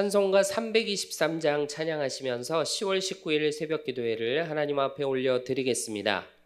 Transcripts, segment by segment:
찬송가 323장 찬양하시면서 10월 19일 새벽 기도회를 하나님 앞에 올려 드리겠습니다.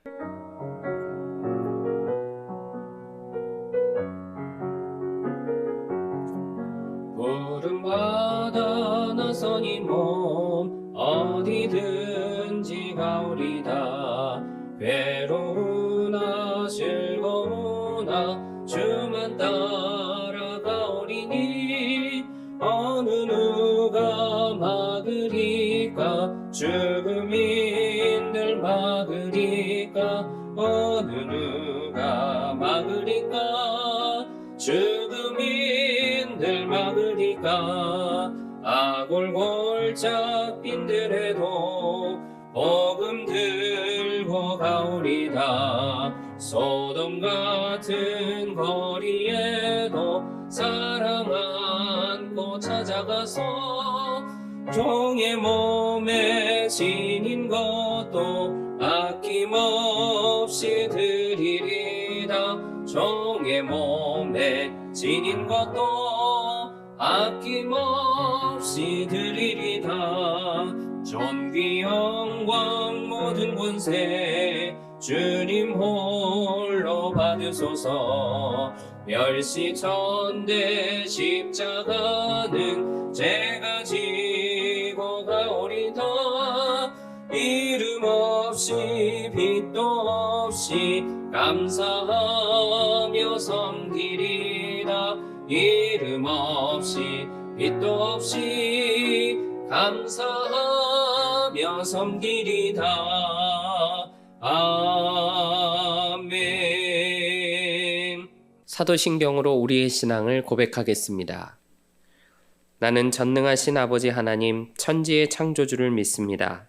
죽음인들 막으리까? 어느 누가 막으리까? 죽음인들 막으리까? 아골골짝 빈들에도 복음 들고 가오리다. 소돔 같은 거리에도 사랑 안고 찾아가서 종의 몸에 지닌 것도 아낌없이 드리리다 종의 몸에 지닌 것도 아낌없이 드리리다 존귀 영광 모든 권세 주님 홀로 받으소서. 멸시 천대 십자가는 제가 지 없이 빛도 없이 감사하며 섬기리다 이름 없이 빛도 없이 감사하며 섬기리다 아멘 사도신경으로 우리의 신앙을 고백하겠습니다. 나는 전능하신 아버지 하나님 천지의 창조주를 믿습니다.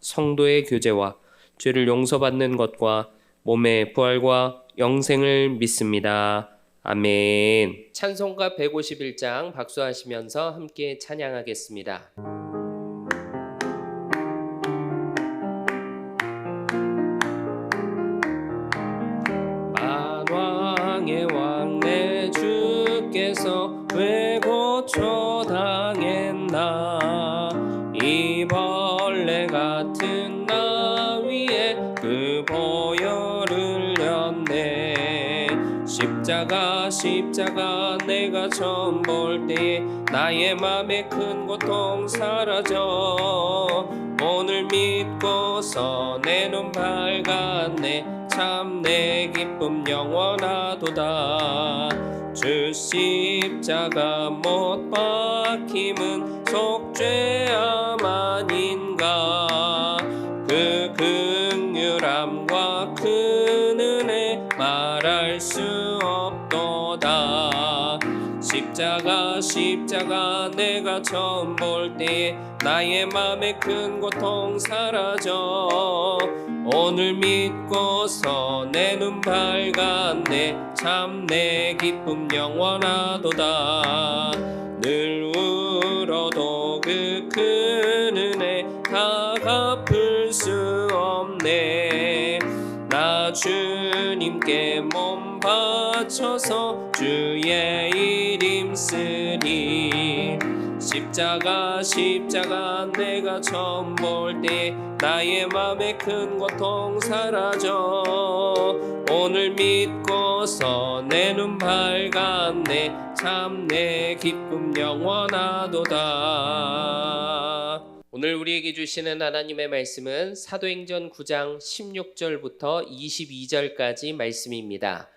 성도의 교제와 죄를 용서받는 것과 몸의 부활과 영생을 믿습니다. 아멘. 찬송가 151장 박수하시면서 함께 찬양하겠습니다. 십자가 내가 처음 볼 때 나의 맘에 큰 고통 사라져. 오늘 믿고서 내 눈 밝았네. 참 내 기쁨 영원하도다. 주 십자가 못 박힘은 속죄함 십자가 십자가 내가 처음 볼 때 나의 맘에 큰 고통 사라져. 오늘 믿고서 내 눈 밝았네. 참 내 기쁨 영원하도다. 늘 울어도 그 큰 은혜 다 갚을 수 없네. 나 주님께 몸 바쳐서 주의 이름 쓰리 십자가 십자가 내가 처음 볼 때 나의 맘에 큰 고통 사라져. 오늘 믿고서 내 눈 밝았네. 참 내 기쁨 영원하도다. 오늘 우리에게 주시는 하나님의 말씀은 사도행전 9장 16절부터 22절까지 말씀입니다.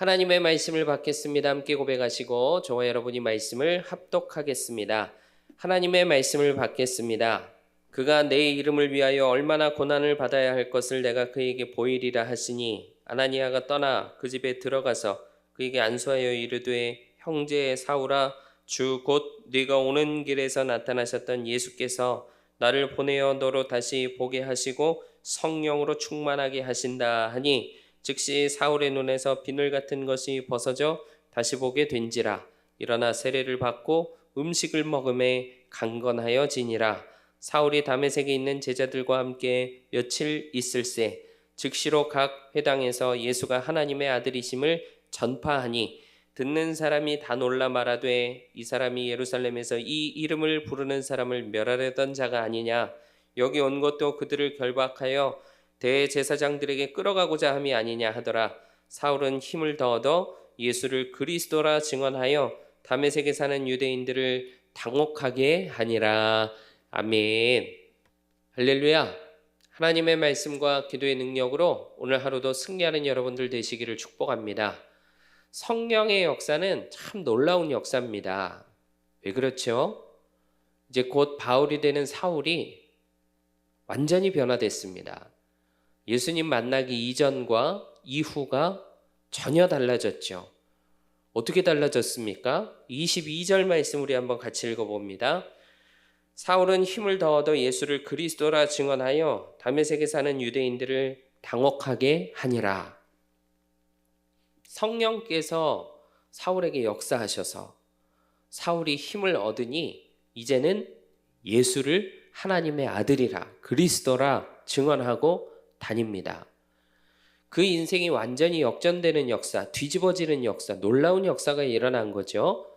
하나님의 말씀을 받겠습니다. 함께 고백하시고 저와 여러분이 말씀을 합독하겠습니다. 하나님의 말씀을 받겠습니다. 그가 내 이름을 위하여 얼마나 고난을 받아야 할 것을 내가 그에게 보이리라 하시니 아나니아가 떠나 그 집에 들어가서 그에게 안수하여 이르되 형제 사울아 주곧 네가 오는 길에서 나타나셨던 예수께서 나를 보내어 너로 다시 보게 하시고 성령으로 충만하게 하신다 하니 즉시 사울의 눈에서 비늘 같은 것이 벗어져 다시 보게 된지라. 일어나 세례를 받고 음식을 먹음에 강건하여 지니라. 사울이 다메섹에 있는 제자들과 함께 며칠 있을새 즉시로 각 회당에서 예수가 하나님의 아들이심을 전파하니 듣는 사람이 다 놀라 말하되 이 사람이 예루살렘에서 이 이름을 부르는 사람을 멸하려던 자가 아니냐. 여기 온 것도 그들을 결박하여 대제사장들에게 끌어가고자 함이 아니냐 하더라 사울은 힘을 더 얻어 예수를 그리스도라 증언하여 다메섹에 사는 유대인들을 당혹하게 하니라 아멘 할렐루야 하나님의 말씀과 기도의 능력으로 오늘 하루도 승리하는 여러분들 되시기를 축복합니다. 성령의 역사는 참 놀라운 역사입니다. 왜 그렇죠? 이제 곧 바울이 되는 사울이 완전히 변화됐습니다. 예수님 만나기 이전과 이후가 전혀 달라졌죠. 어떻게 달라졌습니까? 22절 말씀 우리 한번 같이 읽어봅니다. 사울은 힘을 더 얻어 예수를 그리스도라 증언하여 다메섹에 사는 유대인들을 당혹하게 하니라. 성령께서 사울에게 역사하셔서 사울이 힘을 얻으니 이제는 예수를 하나님의 아들이라 그리스도라 증언하고 다닙니다. 그 인생이 완전히 역전되는 역사, 뒤집어지는 역사, 놀라운 역사가 일어난 거죠.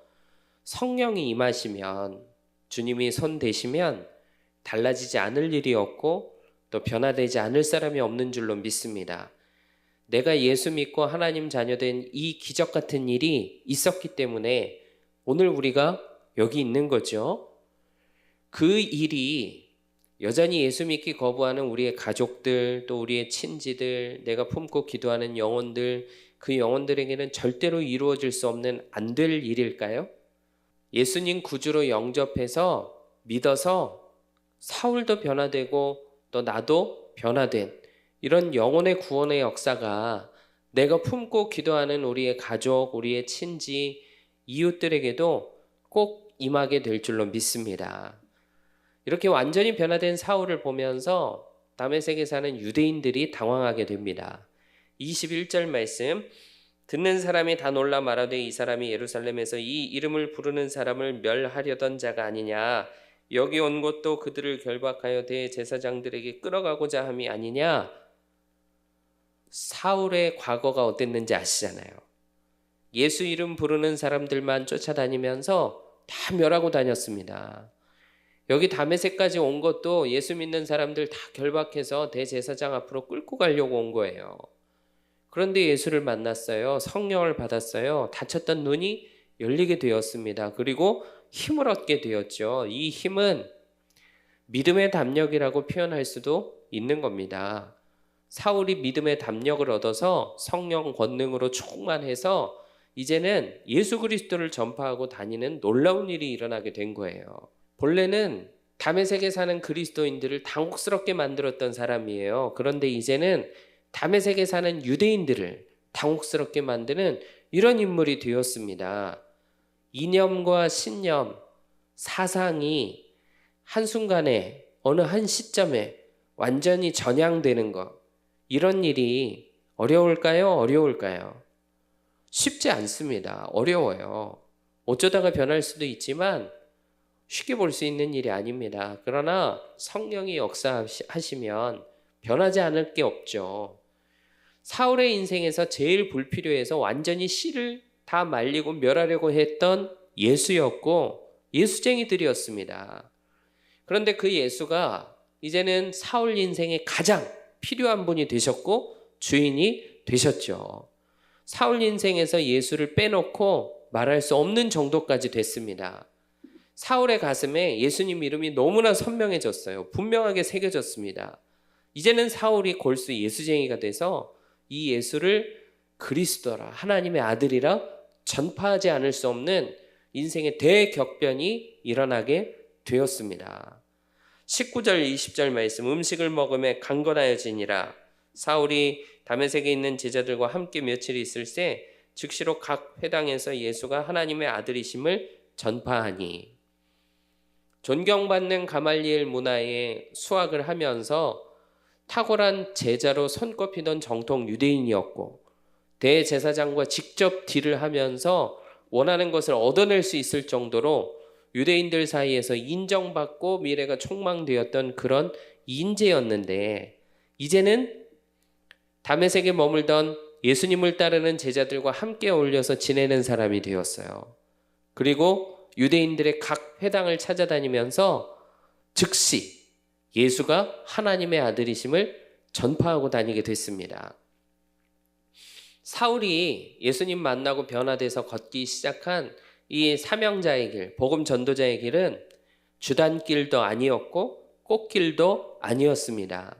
성령이 임하시면 주님이 손 대시면 달라지지 않을 일이 없고 또 변화되지 않을 사람이 없는 줄로 믿습니다. 내가 예수 믿고 하나님 자녀된 이 기적 같은 일이 있었기 때문에 오늘 우리가 여기 있는 거죠. 그 일이 여전히 예수 믿기 거부하는 우리의 가족들, 또 우리의 친지들, 내가 품고 기도하는 영혼들, 그 영혼들에게는 절대로 이루어질 수 없는 안 될 일일까요? 예수님 구주로 영접해서 믿어서 사울도 변화되고 또 나도 변화된 이런 영혼의 구원의 역사가 내가 품고 기도하는 우리의 가족, 우리의 친지, 이웃들에게도 꼭 임하게 될 줄로 믿습니다. 이렇게 완전히 변화된 사울을 보면서 다메섹에 사는 유대인들이 당황하게 됩니다. 21절 말씀 듣는 사람이 다 놀라 말하되 이 사람이 예루살렘에서 이 이름을 부르는 사람을 멸하려던 자가 아니냐 여기 온 것도 그들을 결박하여 대제사장들에게 끌어가고자 함이 아니냐 사울의 과거가 어땠는지 아시잖아요. 예수 이름 부르는 사람들만 쫓아다니면서 다 멸하고 다녔습니다. 여기 다메섹까지 온 것도 예수 믿는 사람들 다 결박해서 대제사장 앞으로 끌고 가려고 온 거예요. 그런데 예수를 만났어요. 성령을 받았어요. 다쳤던 눈이 열리게 되었습니다. 그리고 힘을 얻게 되었죠. 이 힘은 믿음의 담력이라고 표현할 수도 있는 겁니다. 사울이 믿음의 담력을 얻어서 성령 권능으로 충만해서 이제는 예수 그리스도를 전파하고 다니는 놀라운 일이 일어나게 된 거예요. 본래는 다메섹에 사는 그리스도인들을 당혹스럽게 만들었던 사람이에요. 그런데 이제는 다메섹에 사는 유대인들을 당혹스럽게 만드는 이런 인물이 되었습니다. 이념과 신념, 사상이 한순간에 어느 한 시점에 완전히 전향되는 것. 이런 일이 어려울까요? 어려울까요? 쉽지 않습니다. 어려워요. 어쩌다가 변할 수도 있지만 쉽게 볼 수 있는 일이 아닙니다. 그러나 성령이 역사하시면 변하지 않을 게 없죠. 사울의 인생에서 제일 불필요해서 완전히 씨를 다 말리고 멸하려고 했던 예수였고 예수쟁이들이었습니다. 그런데 그 예수가 이제는 사울 인생의 가장 필요한 분이 되셨고 주인이 되셨죠. 사울 인생에서 예수를 빼놓고 말할 수 없는 정도까지 됐습니다. 사울의 가슴에 예수님 이름이 너무나 선명해졌어요. 분명하게 새겨졌습니다. 이제는 사울이 골수 예수쟁이가 돼서 이 예수를 그리스도라 하나님의 아들이라 전파하지 않을 수 없는 인생의 대격변이 일어나게 되었습니다. 19절 20절 말씀 음식을 먹음에 강건하여지니라 사울이 다메섹에 있는 제자들과 함께 며칠 있을 때 즉시로 각 회당에서 예수가 하나님의 아들이심을 전파하니 존경받는 가말리엘 문화에 수학을 하면서 탁월한 제자로 손꼽히던 정통 유대인이었고 대제사장과 직접 딜을 하면서 원하는 것을 얻어낼 수 있을 정도로 유대인들 사이에서 인정받고 미래가 촉망되었던 그런 인재였는데 이제는 다메섹에 머물던 예수님을 따르는 제자들과 함께 어울려서 지내는 사람이 되었어요. 그리고 유대인들의 각 회당을 찾아다니면서 즉시 예수가 하나님의 아들이심을 전파하고 다니게 됐습니다. 사울이 예수님 만나고 변화돼서 걷기 시작한 이 사명자의 길, 복음 전도자의 길은 주단길도 아니었고 꽃길도 아니었습니다.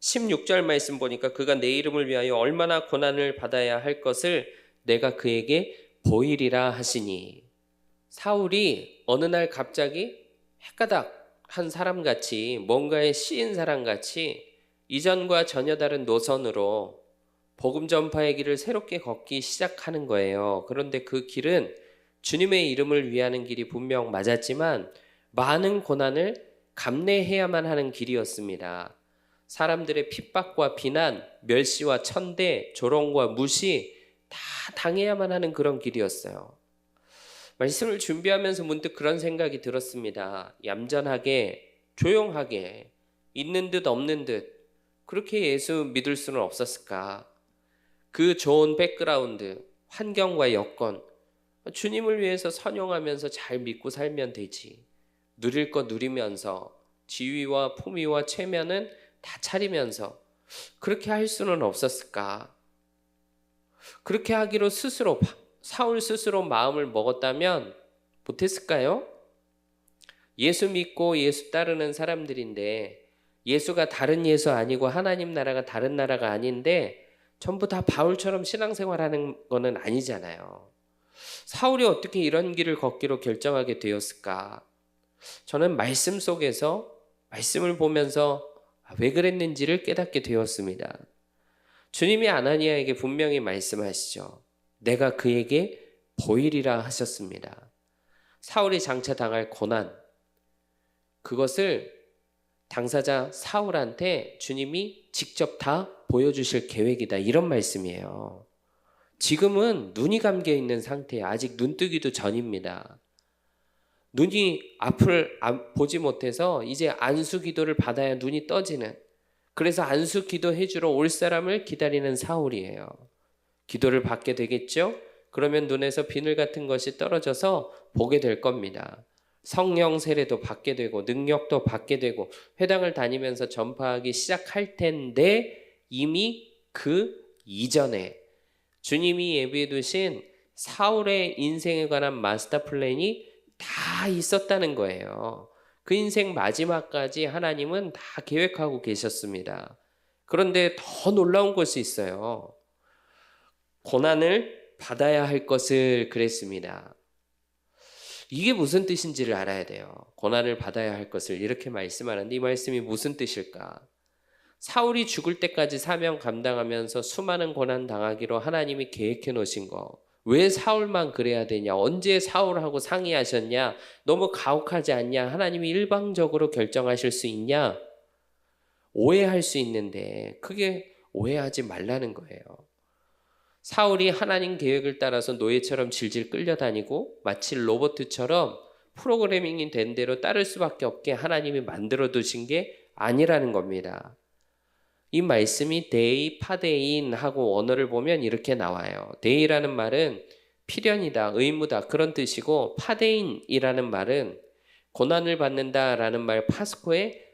16절 말씀 보니까 그가 내 이름을 위하여 얼마나 고난을 받아야 할 것을 내가 그에게 보이리라 하시니 사울이 어느 날 갑자기 헷가닥 한 사람 같이 뭔가에 씌인 사람 같이 이전과 전혀 다른 노선으로 복음 전파의 길을 새롭게 걷기 시작하는 거예요. 그런데 그 길은 주님의 이름을 위하는 길이 분명 맞았지만 많은 고난을 감내해야만 하는 길이었습니다. 사람들의 핍박과 비난, 멸시와 천대, 조롱과 무시 다 당해야만 하는 그런 길이었어요. 말씀을 준비하면서 문득 그런 생각이 들었습니다. 얌전하게, 조용하게, 있는 듯 없는 듯, 그렇게 예수 믿을 수는 없었을까? 그 좋은 백그라운드, 환경과 여건, 주님을 위해서 선용하면서 잘 믿고 살면 되지. 누릴 거 누리면서, 지위와 품위와 체면은 다 차리면서, 그렇게 할 수는 없었을까? 그렇게 하기로 스스로 사울 스스로 마음을 먹었다면 못했을까요? 예수 믿고 예수 따르는 사람들인데 예수가 다른 예수 아니고 하나님 나라가 다른 나라가 아닌데 전부 다 바울처럼 신앙생활하는 거는 아니잖아요. 사울이 어떻게 이런 길을 걷기로 결정하게 되었을까? 저는 말씀 속에서 말씀을 보면서 왜 그랬는지를 깨닫게 되었습니다. 주님이 아나니아에게 분명히 말씀하시죠. 내가 그에게 보이리라 하셨습니다. 사울이 장차 당할 고난, 그것을 당사자 사울한테 주님이 직접 다 보여주실 계획이다. 이런 말씀이에요. 지금은 눈이 감겨 있는 상태에 아직 눈 뜨기도 전입니다. 눈이 앞을 보지 못해서 이제 안수 기도를 받아야 눈이 떠지는 그래서 안수 기도 해주러 올 사람을 기다리는 사울이에요. 기도를 받게 되겠죠? 그러면 눈에서 비늘 같은 것이 떨어져서 보게 될 겁니다. 성령 세례도 받게 되고 능력도 받게 되고 회당을 다니면서 전파하기 시작할 텐데 이미 그 이전에 주님이 예비해 두신 사울의 인생에 관한 마스터 플랜이 다 있었다는 거예요. 그 인생 마지막까지 하나님은 다 계획하고 계셨습니다. 그런데 더 놀라운 것이 있어요. 고난을 받아야 할 것을 그랬습니다. 이게 무슨 뜻인지를 알아야 돼요. 고난을 받아야 할 것을 이렇게 말씀하는데 이 말씀이 무슨 뜻일까? 사울이 죽을 때까지 사명 감당하면서 수많은 고난 당하기로 하나님이 계획해 놓으신 거. 왜 사울만 그래야 되냐? 언제 사울하고 상의하셨냐? 너무 가혹하지 않냐? 하나님이 일방적으로 결정하실 수 있냐? 오해할 수 있는데 그게 오해하지 말라는 거예요. 사울이 하나님 계획을 따라서 노예처럼 질질 끌려다니고 마치 로버트처럼 프로그래밍이 된 대로 따를 수밖에 없게 하나님이 만들어 두신 게 아니라는 겁니다. 이 말씀이 데이 파데인 하고 언어를 보면 이렇게 나와요. 데이라는 말은 필연이다, 의무다 그런 뜻이고 파데인이라는 말은 고난을 받는다라는 말 파스코의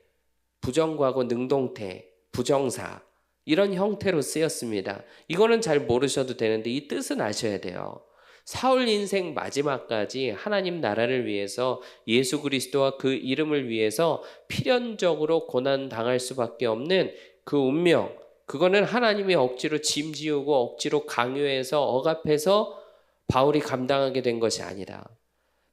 부정과고 능동태, 부정사 이런 형태로 쓰였습니다. 이거는 잘 모르셔도 되는데 이 뜻은 아셔야 돼요. 사울 인생 마지막까지 하나님 나라를 위해서 예수 그리스도와 그 이름을 위해서 필연적으로 고난 당할 수밖에 없는 그 운명, 그거는 하나님이 억지로 짐 지우고 억지로 강요해서 억압해서 바울이 감당하게 된 것이 아니라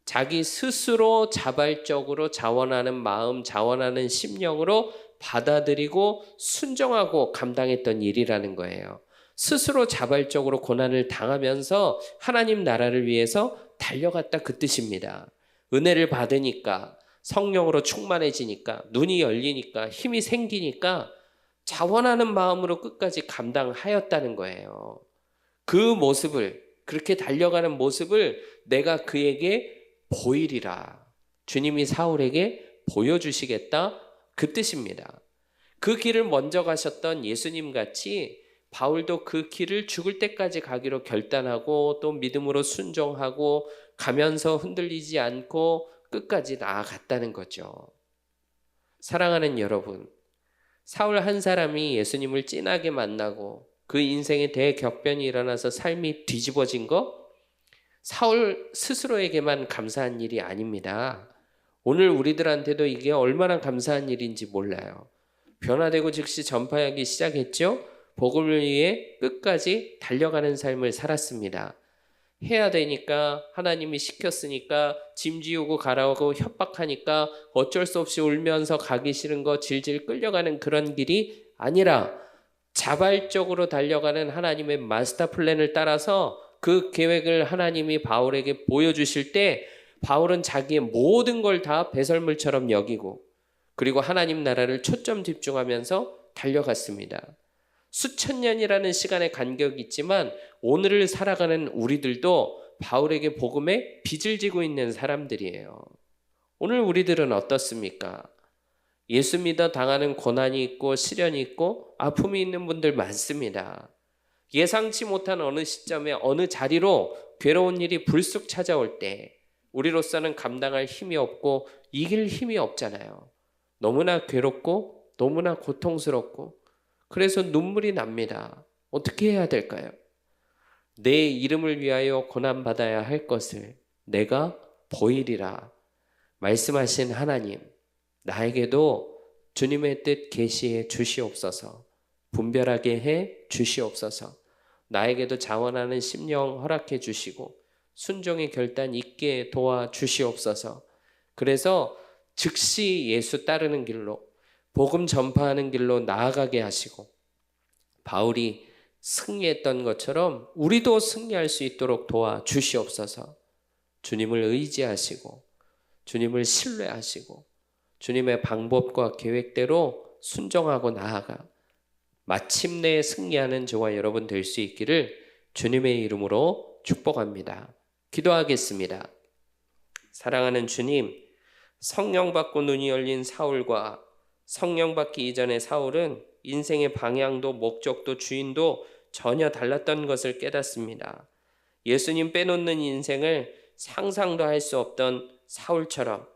자기 스스로 자발적으로 자원하는 마음, 자원하는 심령으로 받아들이고 순정하고 감당했던 일이라는 거예요. 스스로 자발적으로 고난을 당하면서 하나님 나라를 위해서 달려갔다 그 뜻입니다. 은혜를 받으니까 성령으로 충만해지니까 눈이 열리니까 힘이 생기니까 자원하는 마음으로 끝까지 감당하였다는 거예요. 그 모습을 그렇게 달려가는 모습을 내가 그에게 보이리라. 주님이 사울에게 보여주시겠다 그 뜻입니다. 그 길을 먼저 가셨던 예수님 같이 바울도 그 길을 죽을 때까지 가기로 결단하고 또 믿음으로 순종하고 가면서 흔들리지 않고 끝까지 나아갔다는 거죠. 사랑하는 여러분, 사울 한 사람이 예수님을 진하게 만나고 그 인생에 대격변이 일어나서 삶이 뒤집어진 거 사울 스스로에게만 감사한 일이 아닙니다. 오늘 우리들한테도 이게 얼마나 감사한 일인지 몰라요. 변화되고 즉시 전파하기 시작했죠. 복음을 위해 끝까지 달려가는 삶을 살았습니다. 해야 되니까 하나님이 시켰으니까 짐 지우고 가라고 협박하니까 어쩔 수 없이 울면서 가기 싫은 거 질질 끌려가는 그런 길이 아니라 자발적으로 달려가는 하나님의 마스터 플랜을 따라서 그 계획을 하나님이 바울에게 보여주실 때 바울은 자기의 모든 걸 다 배설물처럼 여기고 그리고 하나님 나라를 초점 집중하면서 달려갔습니다. 수천 년이라는 시간의 간격이 있지만 오늘을 살아가는 우리들도 바울에게 복음에 빚을 지고 있는 사람들이에요. 오늘 우리들은 어떻습니까? 예수 믿어 당하는 고난이 있고 시련이 있고 아픔이 있는 분들 많습니다. 예상치 못한 어느 시점에 어느 자리로 괴로운 일이 불쑥 찾아올 때 우리로서는 감당할 힘이 없고 이길 힘이 없잖아요. 너무나 괴롭고 너무나 고통스럽고 그래서 눈물이 납니다. 어떻게 해야 될까요? 내 이름을 위하여 고난받아야 할 것을 내가 보이리라 말씀하신 하나님 나에게도 주님의 뜻 계시해 주시옵소서 분별하게 해 주시옵소서 나에게도 자원하는 심령 허락해 주시고 순종의 결단 있게 도와 주시옵소서 그래서 즉시 예수 따르는 길로 복음 전파하는 길로 나아가게 하시고 바울이 승리했던 것처럼 우리도 승리할 수 있도록 도와 주시옵소서. 주님을 의지하시고 주님을 신뢰하시고 주님의 방법과 계획대로 순종하고 나아가 마침내 승리하는 저와 여러분 될 수 있기를 주님의 이름으로 축복합니다. 기도하겠습니다. 사랑하는 주님, 성령 받고 눈이 열린 사울과 성령 받기 이전의 사울은 인생의 방향도 목적도 주인도 전혀 달랐던 것을 깨닫습니다. 예수님 빼놓는 인생을 상상도 할 수 없던 사울처럼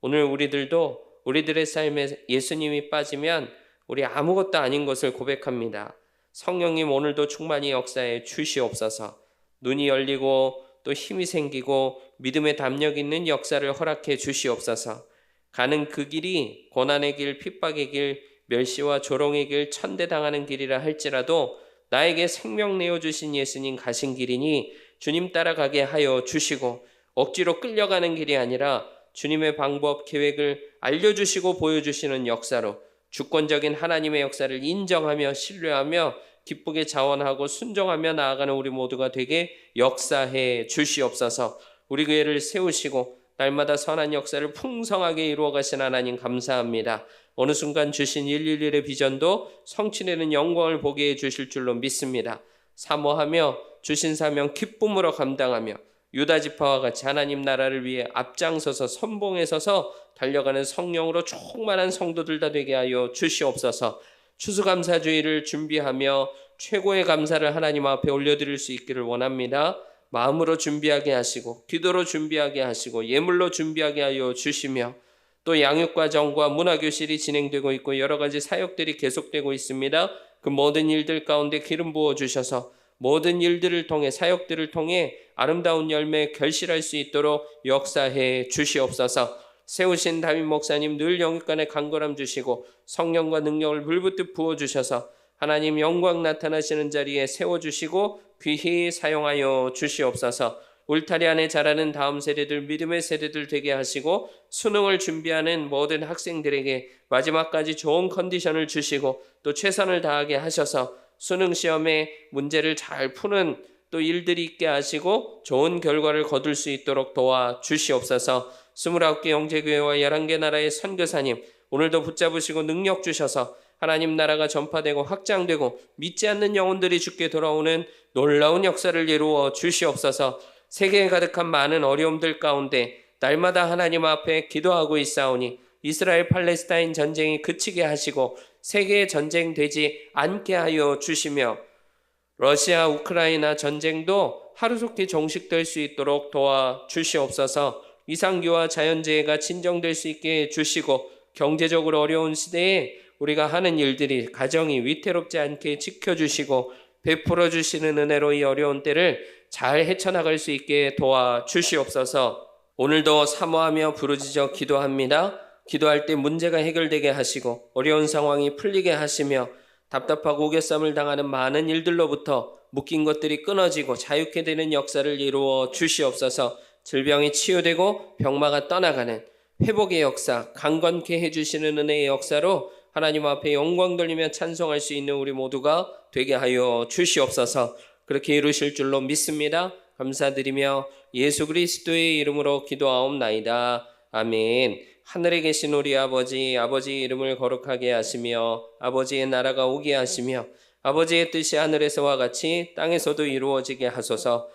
오늘 우리들도 우리들의 삶에 예수님이 빠지면 우리 아무것도 아닌 것을 고백합니다. 성령님 오늘도 충만히 역사에 주시옵소서. 눈이 열리고 또 힘이 생기고 믿음의 담력 있는 역사를 허락해 주시옵소서. 가는 그 길이 고난의 길, 핍박의 길, 멸시와 조롱의 길, 천대당하는 길이라 할지라도 나에게 생명 내어 주신 예수님 가신 길이니 주님 따라가게 하여 주시고 억지로 끌려가는 길이 아니라 주님의 방법, 계획을 알려주시고 보여주시는 역사로 주권적인 하나님의 역사를 인정하며 신뢰하며 기쁘게 자원하고 순종하며 나아가는 우리 모두가 되게 역사해 주시옵소서 우리 교회를 세우시고 날마다 선한 역사를 풍성하게 이루어 가신 하나님 감사합니다. 어느 순간 주신 111의 비전도 성취되는 영광을 보게 해 주실 줄로 믿습니다. 사모하며 주신 사명 기쁨으로 감당하며 유다 지파와 같이 하나님 나라를 위해 앞장서서 선봉에 서서 달려가는 성령으로 충만한 성도들 다 되게 하여 주시옵소서. 추수감사주의를 준비하며 최고의 감사를 하나님 앞에 올려드릴 수 있기를 원합니다. 마음으로 준비하게 하시고 기도로 준비하게 하시고 예물로 준비하게 하여 주시며 또 양육과정과 문화교실이 진행되고 있고 여러 가지 사역들이 계속되고 있습니다. 그 모든 일들 가운데 기름 부어 주셔서 모든 일들을 통해 사역들을 통해 아름다운 열매 결실할 수 있도록 역사해 주시옵소서. 세우신 담임 목사님 늘 영육간에 강건함 주시고 성령과 능력을 불붙듯 부어 주셔서 하나님 영광 나타나시는 자리에 세워 주시고 귀히 사용하여 주시옵소서. 울타리 안에 자라는 다음 세대들 믿음의 세대들 되게 하시고 수능을 준비하는 모든 학생들에게 마지막까지 좋은 컨디션을 주시고 또 최선을 다하게 하셔서 수능 시험에 문제를 잘 푸는 또 일들이 있게 하시고 좋은 결과를 거둘 수 있도록 도와 주시옵소서. 29개 영재교회와 11개 나라의 선교사님 오늘도 붙잡으시고 능력 주셔서 하나님 나라가 전파되고 확장되고 믿지 않는 영혼들이 죽게 돌아오는 놀라운 역사를 이루어 주시옵소서. 세계에 가득한 많은 어려움들 가운데 날마다 하나님 앞에 기도하고 있사오니 이스라엘 팔레스타인 전쟁이 그치게 하시고 세계의 전쟁 되지 않게 하여 주시며 러시아 우크라이나 전쟁도 하루속히 종식될 수 있도록 도와 주시옵소서. 이상기와 자연재해가 진정될 수 있게 해 주시고 경제적으로 어려운 시대에 우리가 하는 일들이 가정이 위태롭지 않게 지켜주시고 베풀어 주시는 은혜로 이 어려운 때를 잘 헤쳐나갈 수 있게 도와 주시옵소서. 오늘도 사모하며 부르짖어 기도합니다. 기도할 때 문제가 해결되게 하시고 어려운 상황이 풀리게 하시며 답답하고 오개쌈을 당하는 많은 일들로부터 묶인 것들이 끊어지고 자유케 되는 역사를 이루어 주시옵소서. 질병이 치유되고 병마가 떠나가는 회복의 역사, 강건케 해주시는 은혜의 역사로 하나님 앞에 영광 돌리며 찬송할 수 있는 우리 모두가 되게 하여 주시옵소서. 그렇게 이루실 줄로 믿습니다. 감사드리며 예수 그리스도의 이름으로 기도하옵나이다. 아멘. 하늘에 계신 우리 아버지, 아버지의 이름을 거룩하게 하시며 아버지의 나라가 오게 하시며 아버지의 뜻이 하늘에서와 같이 땅에서도 이루어지게 하소서.